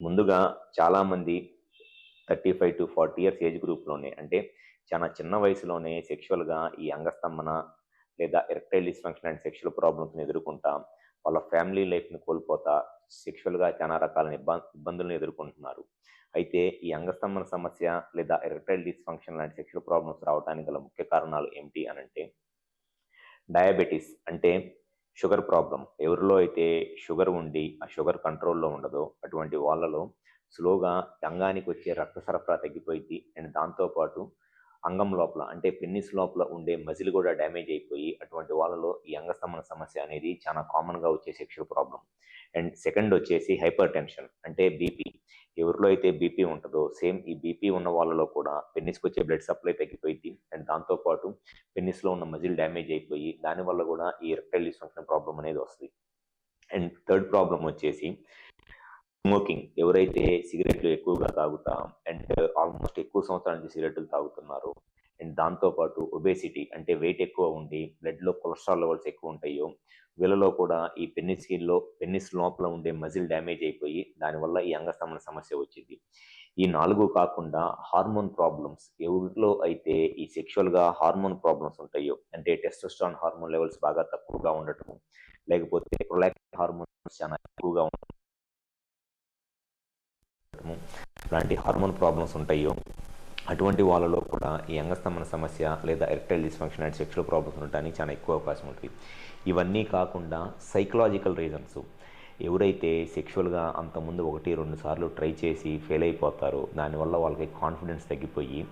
ముందుగా చాలామంది thirty five to forty years age గ్రూప్లోనే అంటే చాలా చిన్న వయసులోనే సెక్షువల్గా ఈ అంగస్తంభన లేదా ఎరెక్టైల్ డిస్ఫంక్షన్ అండ్ సెక్షువల్ ప్రాబ్లమ్స్ని ఎదుర్కొంటా వాళ్ళ ఫ్యామిలీ లైఫ్ని కోల్పోతా సెక్షువల్గా చాలా రకాల ఇబ్బందులను ఎదుర్కొంటున్నారు. అయితే ఈ అంగస్తంభన సమస్య లేదా ఎరెక్టైల్ డిస్ఫంక్షన్ లాంటి సెక్షువల్ ప్రాబ్లమ్స్ రావడానికి గల ముఖ్య కారణాలు ఏమిటి అని అంటే డయాబెటీస్ అంటే షుగర్ ప్రాబ్లం ఎవరిలో అయితే షుగర్ ఉండి ఆ షుగర్ కంట్రోల్లో ఉండదో అటువంటి వాళ్ళలో స్లోగా అంగానికి వచ్చే రక్త సరఫరా తగ్గిపోయింది అండ్ దాంతోపాటు అంగం లోపల అంటే పెన్నిస్ లోపల ఉండే మజిల్ కూడా డ్యామేజ్ అయిపోయి అటువంటి వాళ్ళలో ఈ అంగస్తంభన సమస్య అనేది చాలా కామన్గా వచ్చే సెక్షువల్ ప్రాబ్లం అండ్ సెకండ్ వచ్చేసి హైపర్ టెన్షన్ అంటే బీపీ ఎవరిలో అయితే బీపీ ఉంటుందో సేమ్ ఈ బీపీ ఉన్న వాళ్ళలో కూడా పెన్నిస్కి వచ్చే బ్లడ్ సప్లై తగ్గిపోయింది అండ్ దాంతోపాటు పెన్నిస్లో ఉన్న మజిల్ డ్యామేజ్ అయిపోయి దానివల్ల కూడా ఈ రెక్టైల్ డిస్ఫంక్షన్ ప్రాబ్లం అనేది వస్తుంది. అండ్ థర్డ్ ప్రాబ్లం వచ్చేసి స్మోకింగ్ ఎవరైతే సిగరెట్లు ఎక్కువగా తాగుతా అండ్ ఆల్మోస్ట్ ఎక్కువ సంవత్సరాల నుంచి సిగరెట్లు తాగుతున్నారు. అండ్ దాంతోపాటు ఒబేసిటీ అంటే వెయిట్ ఎక్కువ ఉండి బ్లడ్లో కొలెస్ట్రాల్ లెవెల్స్ ఎక్కువ ఉంటాయో వీళ్ళలో కూడా ఈ పెన్నిస్కిన్లో పెన్నిస్ లోపల ఉండే మజిల్ డ్యామేజ్ అయిపోయి దానివల్ల ఈ అంగస్తంభన సమస్య వచ్చింది. ఈ నాలుగు కాకుండా హార్మోన్ ప్రాబ్లమ్స్ ఎవరిలో అయితే ఈ సెక్షువల్గా హార్మోన్ ప్రాబ్లమ్స్ ఉంటాయో అంటే టెస్టోస్ట్రాన్ హార్మోన్ లెవెల్స్ బాగా తక్కువగా ఉండటం లేకపోతే ప్రొలాక్టిన్ హార్మోన్స్ చాలా ఎక్కువగా ఉండటం లాంటి హార్మోన్ ప్రాబ్లమ్స్ ఉంటాయో అటువంటి వాళ్ళలో కూడా ఈ అంగస్తంభన సమస్య లేదా erectile dysfunction and sexual problems ఉండడానికి చాలా ఎక్కువ అవకాశం ఉంటుంది. ఇవన్నీ కాకుండా సైకలాజికల్ రీజన్స్ ఎవరైతే సెక్షువల్గా అంతకుముందు ఒకటి రెండు సార్లు ట్రై చేసి ఫెయిల్ అయిపోతారో దానివల్ల వాళ్ళకి కాన్ఫిడెన్స్ తగ్గిపోయి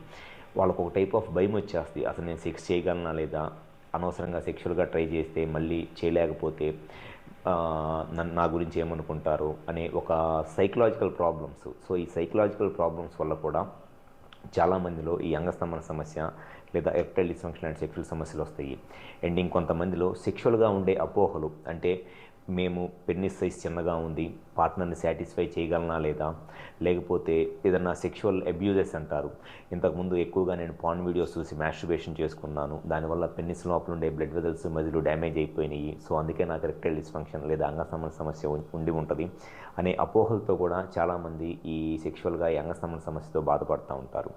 వాళ్ళకు ఒక టైప్ ఆఫ్ భయం వచ్చేస్తుంది. అసలు నేను సెక్స్ చేయగలనా లేదా? అనవసరంగా సెక్షువల్గా ట్రై చేస్తే మళ్ళీ చేయలేకపోతే నా గురించి ఏమనుకుంటారు అనే ఒక సైకలాజికల్ ప్రాబ్లమ్స్ సో ఈ సైకలాజికల్ ప్రాబ్లమ్స్ వల్ల కూడా చాలామందిలో ఈ అంగస్తంభన సమస్య లేదా ఎరెక్టైల్ డిస్ఫంక్షన్ అండ్ సెక్షువల్ సమస్యలు వస్తాయి. అండ్ ఇంకొంతమందిలో సెక్షువల్గా ఉండే అపోహలు అంటే మేము పెన్నిస్ సైజ్ చిన్నగా ఉంది పార్ట్నర్ని సాటిస్ఫై చేయగలనా లేదా? లేకపోతే ఏదన్నా సెక్షువల్ అబ్యూజెస్ అంటారు. ఇంతకుముందు ఎక్కువగా నేను పాన్ వీడియోస్ చూసి మ్యాస్ట్రుబేషన్ చేసుకున్నాను. దానివల్ల పెన్నిస్ లోపల ఉండే బ్లడ్ వెజల్స్ మధ్యలో డ్యామేజ్ అయిపోయినాయి. సో అందుకే నాకు రెక్టైల్ డిస్ఫంక్షన్ లేదా అంగస్తంభన సమస్య ఉండి ఉంటుంది అనే అపోహలతో కూడా చాలామంది ఈ సెక్షువల్గా ఈ అంగస్తంభన సమస్యతో బాధపడుతూ ఉంటారు.